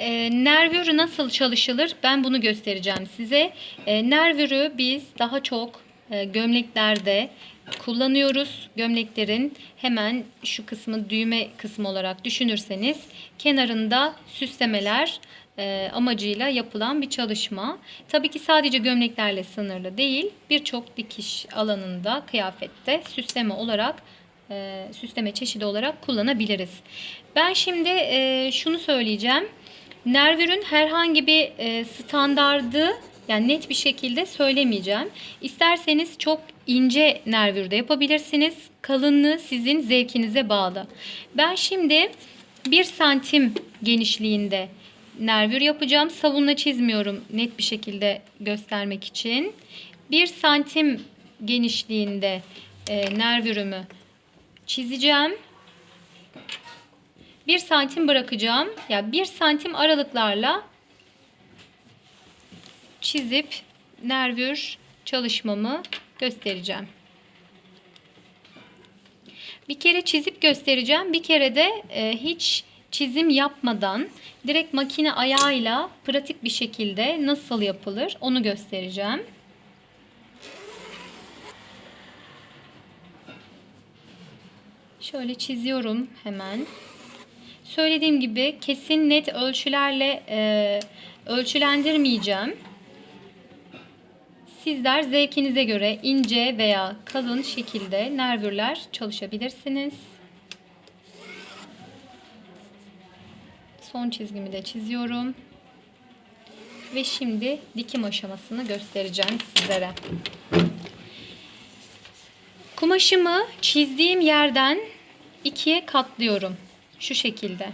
E, nervür nasıl çalışılır? Ben bunu göstereceğim size. E, nervürü biz daha çok e, gömleklerde kullanıyoruz. Gömleklerin hemen şu kısmı düğme kısmı olarak düşünürseniz kenarında süslemeler e, amacıyla yapılan bir çalışma. Tabii ki sadece gömleklerle sınırlı değil. Birçok dikiş alanında, kıyafette süsleme olarak e, süsleme çeşidi olarak kullanabiliriz. Ben şimdi e, şunu söyleyeceğim. Nervürün herhangi bir e, standardı yani net bir şekilde söylemeyeceğim. İsterseniz çok ince nervürde yapabilirsiniz. Kalınlığı sizin zevkinize bağlı. Ben şimdi 1 santim genişliğinde nervür yapacağım. Savunla çizmiyorum net bir şekilde göstermek için. 1 santim genişliğinde e, nervürümü çizeceğim. 1 santim bırakacağım. Ya yani 1 santim aralıklarla çizip nervür çalışmamı göstereceğim. Bir kere çizip göstereceğim. Bir kere de e, hiç çizim yapmadan direkt makine ayağıyla pratik bir şekilde nasıl yapılır onu göstereceğim. Şöyle çiziyorum hemen. Söylediğim gibi kesin net ölçülerle e, ölçülendirmeyeceğim. Sizler zevkinize göre ince veya kalın şekilde nervürler çalışabilirsiniz. Son çizgimi de çiziyorum. Ve şimdi dikim aşamasını göstereceğim sizlere. Kumaşımı çizdiğim yerden ikiye katlıyorum. Şu şekilde.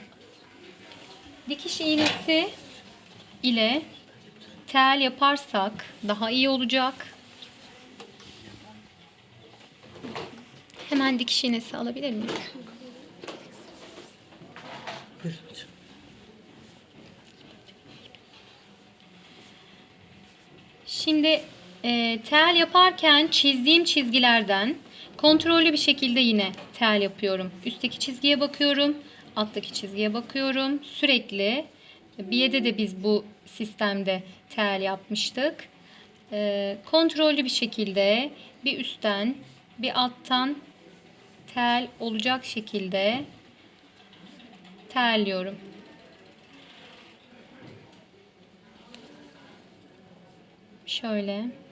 Dikiş iğnesi ile tel yaparsak daha iyi olacak. Hemen dikiş iğnesi alabilir hocam. Şimdi e, tel yaparken çizdiğim çizgilerden kontrollü bir şekilde yine tel yapıyorum. Üstteki çizgiye bakıyorum, alttaki çizgiye bakıyorum. Sürekli Biye'de de biz bu sistemde tel yapmıştık. E, kontrollü bir şekilde bir üstten bir alttan tel olacak şekilde terliyorum. Şöyle.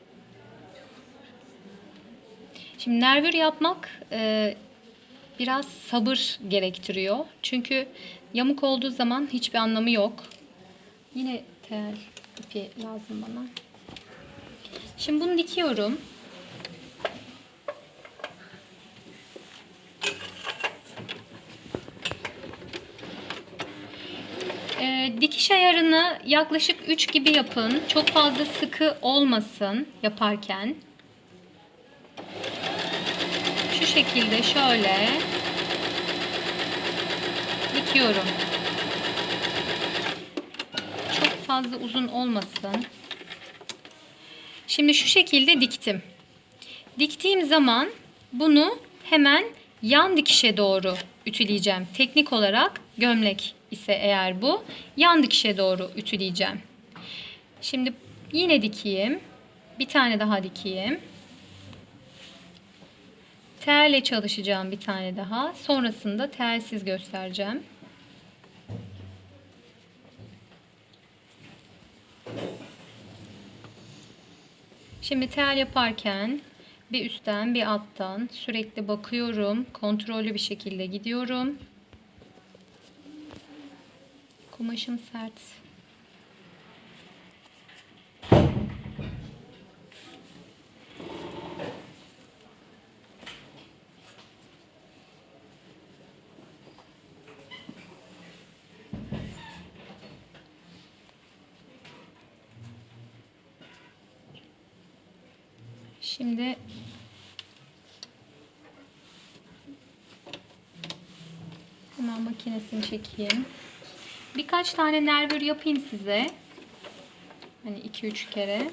Şimdi nervür yapmak e, biraz sabır gerektiriyor. Çünkü yamuk olduğu zaman hiçbir anlamı yok. Yine tel ipi lazım bana. Şimdi bunu dikiyorum. Ee, dikiş ayarını yaklaşık 3 gibi yapın. Çok fazla sıkı olmasın yaparken. Şu şekilde şöyle dikiyorum. Çok fazla uzun olmasın. Şimdi şu şekilde diktim. Diktiğim zaman bunu hemen yan dikişe doğru ütüleyeceğim. Teknik olarak gömlek ise eğer bu yan dikişe doğru ütüleyeceğim. Şimdi yine dikeyim. Bir tane daha dikeyim. Telle çalışacağım bir tane daha. Sonrasında telsiz göstereceğim. Şimdi tel yaparken bir üstten bir alttan sürekli bakıyorum. Kontrollü bir şekilde gidiyorum. Kumaşım sert. Şimdi hemen makinesini çekeyim. Birkaç tane nervür yapayım size. Hani 2-3 kere.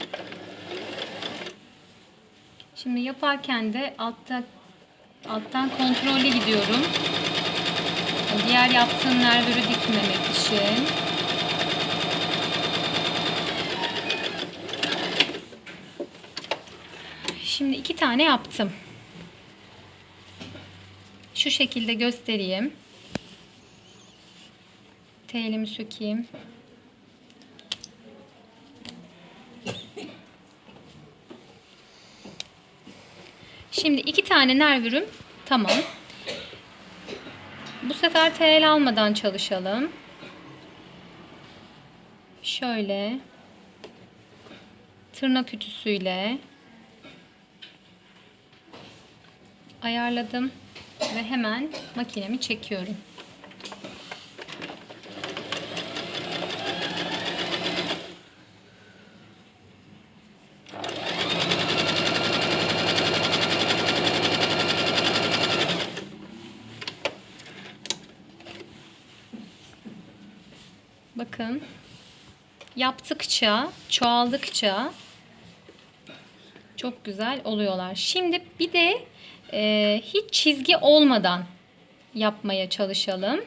Şimdi yaparken de altta alttan kontrollü gidiyorum. Diğer yaptığım nervürü dikmemek için. İki tane yaptım. Şu şekilde göstereyim. Telimi sökeyim. Şimdi iki tane nervürüm tamam. Bu sefer tel almadan çalışalım. Şöyle tırnak ütüsüyle ayarladım ve hemen makinemi çekiyorum. Bakın yaptıkça, çoğaldıkça çok güzel oluyorlar. Şimdi bir de e, hiç çizgi olmadan yapmaya çalışalım.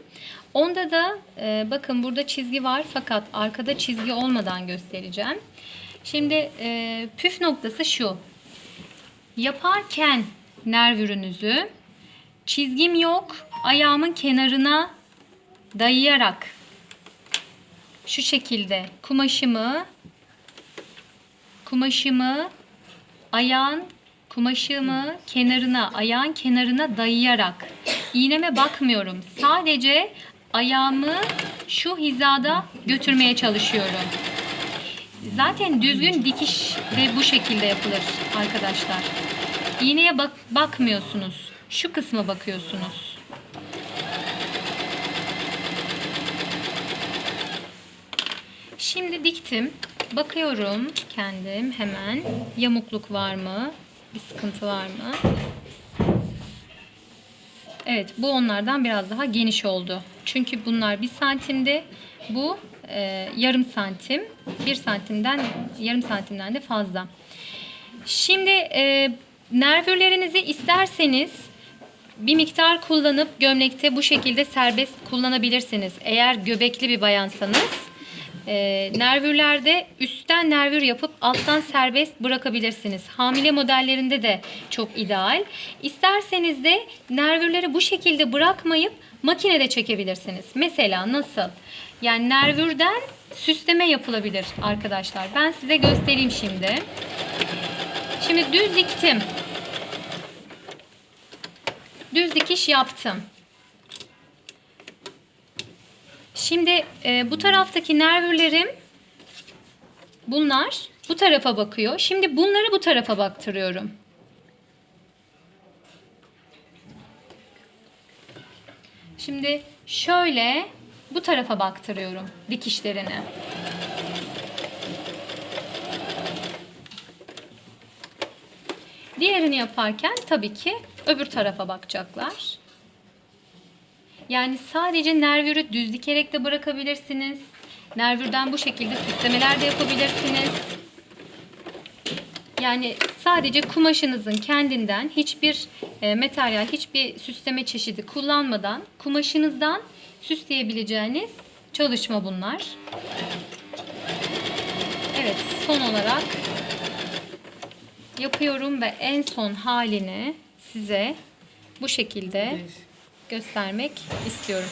Onda da e, bakın burada çizgi var fakat arkada çizgi olmadan göstereceğim. Şimdi e, püf noktası şu. Yaparken nervürünüzü çizgim yok ayağımın kenarına dayayarak şu şekilde kumaşımı kumaşımı ayağın kumaşımı kenarına ayağın kenarına dayayarak iğneme bakmıyorum. Sadece ayağımı şu hizada götürmeye çalışıyorum. Zaten düzgün dikiş de bu şekilde yapılır arkadaşlar. İğneye bak bakmıyorsunuz. Şu kısma bakıyorsunuz. Şimdi diktim. Bakıyorum kendim hemen. Yamukluk var mı? Bir sıkıntı var mı? Evet bu onlardan biraz daha geniş oldu. Çünkü bunlar bir santimdi. Bu e, yarım santim. Bir santimden yarım santimden de fazla. Şimdi e, nervürlerinizi isterseniz bir miktar kullanıp gömlekte bu şekilde serbest kullanabilirsiniz. Eğer göbekli bir bayansanız e, nervürlerde üstten nervür yapıp alttan serbest bırakabilirsiniz. Hamile modellerinde de çok ideal. İsterseniz de nervürleri bu şekilde bırakmayıp makinede çekebilirsiniz. Mesela nasıl? Yani nervürden süsleme yapılabilir arkadaşlar. Ben size göstereyim şimdi. Şimdi düz diktim. Düz dikiş yaptım. Şimdi e, bu taraftaki nervürlerim bunlar bu tarafa bakıyor. Şimdi bunları bu tarafa baktırıyorum. Şimdi şöyle bu tarafa baktırıyorum dikişlerini. Diğerini yaparken tabii ki öbür tarafa bakacaklar. Yani sadece nervürü düz dikerek de bırakabilirsiniz. Nervürden bu şekilde süslemeler de yapabilirsiniz. Yani sadece kumaşınızın kendinden hiçbir e, materyal, hiçbir süsleme çeşidi kullanmadan kumaşınızdan süsleyebileceğiniz çalışma bunlar. Evet, son olarak yapıyorum ve en son halini size bu şekilde göstermek istiyorum.